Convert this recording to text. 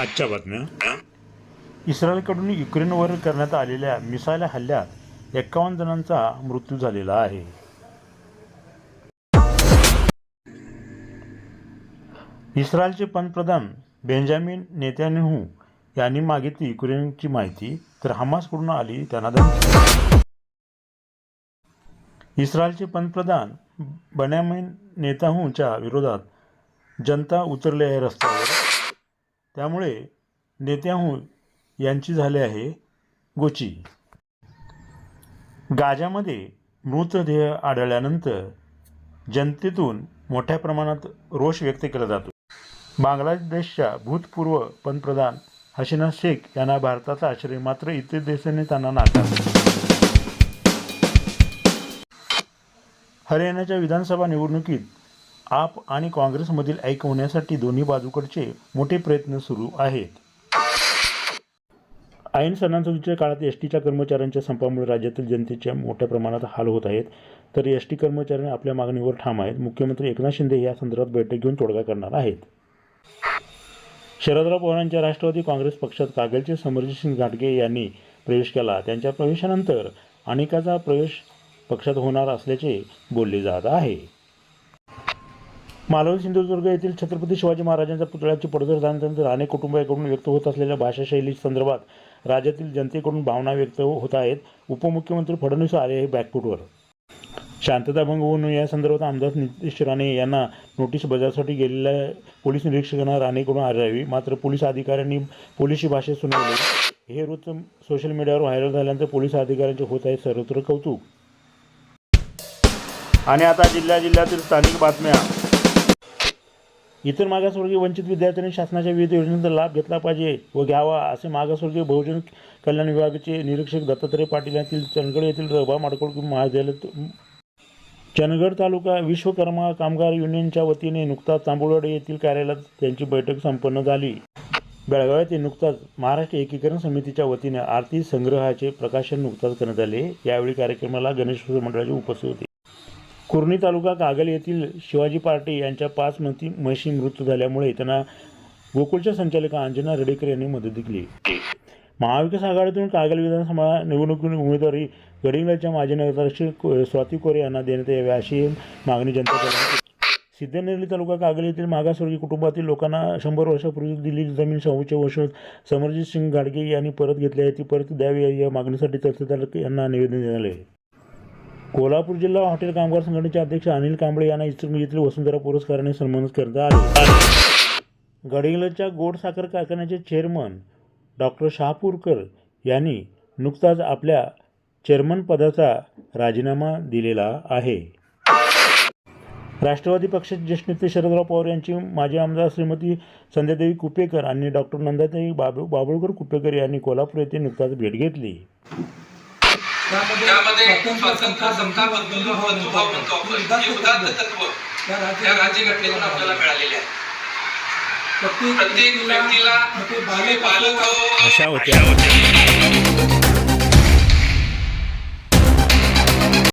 आजच्या बातम्या. इस्रायलकडून युक्रेनवर करण्यात आलेल्या मिसाईल हल्ल्यात एकावन्न जणांचा मृत्यू झालेला आहे. इस्रायलचे पंतप्रधान बेंजामिन नेत्यानहू यांनी मागितली युक्रेनची माहिती तर हमासकडून आली त्यांना धमकी. इस्रायलचे पंतप्रधान बन्यामिन नेताहूच्या विरोधात जनता उतरली आहे रस्त्यावर. त्यामुळे नेत्याहू यांची झाले आहे गोची. गाजामध्ये मृतदेह आढळल्यानंतर जनतेतून मोठ्या प्रमाणात रोष व्यक्त केला जातो. बांगलादेशच्या भूतपूर्व पंतप्रधान हसीना शेख यांना भारताचा आश्रय मात्र इतर देशांनी त्यांना नाकारले. हरियाणाच्या विधानसभा निवडणुकीत आप आणि काँग्रेसमधील ऐक होण्यासाठी दोन्ही बाजूकडचे मोठे प्रयत्न सुरू आहेत. ऐन सणासुदीच्या काळात एस टीच्या कर्मचाऱ्यांच्या संपामुळे राज्यातील जनतेच्या मोठ्या प्रमाणात हाल होत आहेत. तर एस टी कर्मचाऱ्यांनी आपल्या मागणीवर ठाम आहेत. मुख्यमंत्री एकनाथ शिंदे या संदर्भात बैठक घेऊन तोडगा करणार आहेत. शरदराव पवारांच्या राष्ट्रवादी काँग्रेस पक्षात कागलचे समरजितसिंग घाटगे यांनी प्रवेश केला. त्यांच्या प्रवेशानंतर अनेकाचा प्रवेश पक्षात होणार असल्याचे बोलले जात आहे. मालवण सिंधुदुर्ग येथील छत्रपती शिवाजी महाराजांच्या पुतळ्याचे पडझड झाल्यानंतर अनेक कुटुंबाकडून व्यक्त होत असलेल्या भाषाशैली संदर्भात राज्यातील जनतेकडून भावना व्यक्त होत आहेत. उपमुख्यमंत्री फडणवीस आले हे बॅकफुटवर. शांतता भंग होऊ नये या संदर्भात आमदार नितेश राणे यांना नोटीस बजावसाठी गेलेल्या पोलीस निरीक्षकांना राणेकडून आढळावी मात्र पोलीस अधिकाऱ्यांनी पोलिसी भाषेत सुनावली. हे वृत्त सोशल मीडियावर व्हायरल झाल्यानंतर पोलीस अधिकाऱ्यांचे होत आहे सर्वत्र कौतुक. आणि आता जिल्ह्या जिल्ह्यातील स्थानिक बातम्या. इतर मागासवर्गीय वंचित विद्यार्थ्यांनी शासनाच्या विविध योजनांचा लाभ घेतला पाहिजे व घ्यावा असे मागासवर्गीय बहुजन कल्याण विभागाचे निरीक्षक दत्तात्रय पाटील यांतील चंदगड येथील रबा माडकोळ महाविद्यालयात चंदगड तालुका विश्वकर्मा कामगार युनियनच्या वतीने नुकताच तांबुळवाडी येथील कार्यालयात त्यांची बैठक संपन्न झाली. बेळगाव येथे नुकताच महाराष्ट्र एकीकरण समितीच्या वतीने आरती संग्रहाचे प्रकाशन नुकताच करण्यात आले. यावेळी कार्यक्रमाला गणेश मंडळाचे उपस्थित होते. कुर्णी तालुका कागल येथील शिवाजी पार्टे यांच्या पाच मती म्हशी मृत्यू झाल्यामुळे त्यांना गोकुळच्या संचालिका अंजना रेडेकर यांनी मदत दिली. महाविकास आघाडीतून कागल विधानसभा निवडणुकीत उमेदवारी गडिंगलच्या माजी नगराध्यक्ष स्वाती कोरे यांना देण्यात यावी अशी मागणी जनता सिद्धनेरली तालुका कागल येथील मागासवर्गीय कुटुंबातील लोकांना शंभर वर्षापूर्वी दिलेली जमीन सव्वीसशे वर्ष समरजित सिंग गाडगे यांनी परत घेतली आहे. ती परत द्यावी या मागणीसाठी तहसीलदार यांना निवेदन देण्यात आले कोल्हापूर जिल्हा हॉटेल कामगार संघटनेचे अध्यक्ष अनिल कांबळे यांना इचलकरंजी येथील वसुंधरा पुरस्काराने सन्मानित करण्यात आले. गडिंगलच्या गोड साखर कारखान्याचे चेअरमन डॉक्टर शहापूरकर यांनी नुकताच आपल्या चेअरमन पदाचा राजीनामा दिलेला आहे. राष्ट्रवादी पक्षाचे ज्येष्ठ नेते शरदराव पवार यांची माजी आमदार श्रीमती संध्यादेवी कुपेकर आणि डॉक्टर नंदाताई बाब बाबुळकर कुपेकर यांनी कोल्हापूर येथे नुकताच भेट घेतली. त्यामध्ये स्वातंत्र्य समता बंधुभाव बंधुभाव म्हणतो आपण हे उदात्त तत्व या राज्यघटनेतून आपल्याला मिळालेले आहे प्रत्येक व्यक्तीला बालक अशा होत्या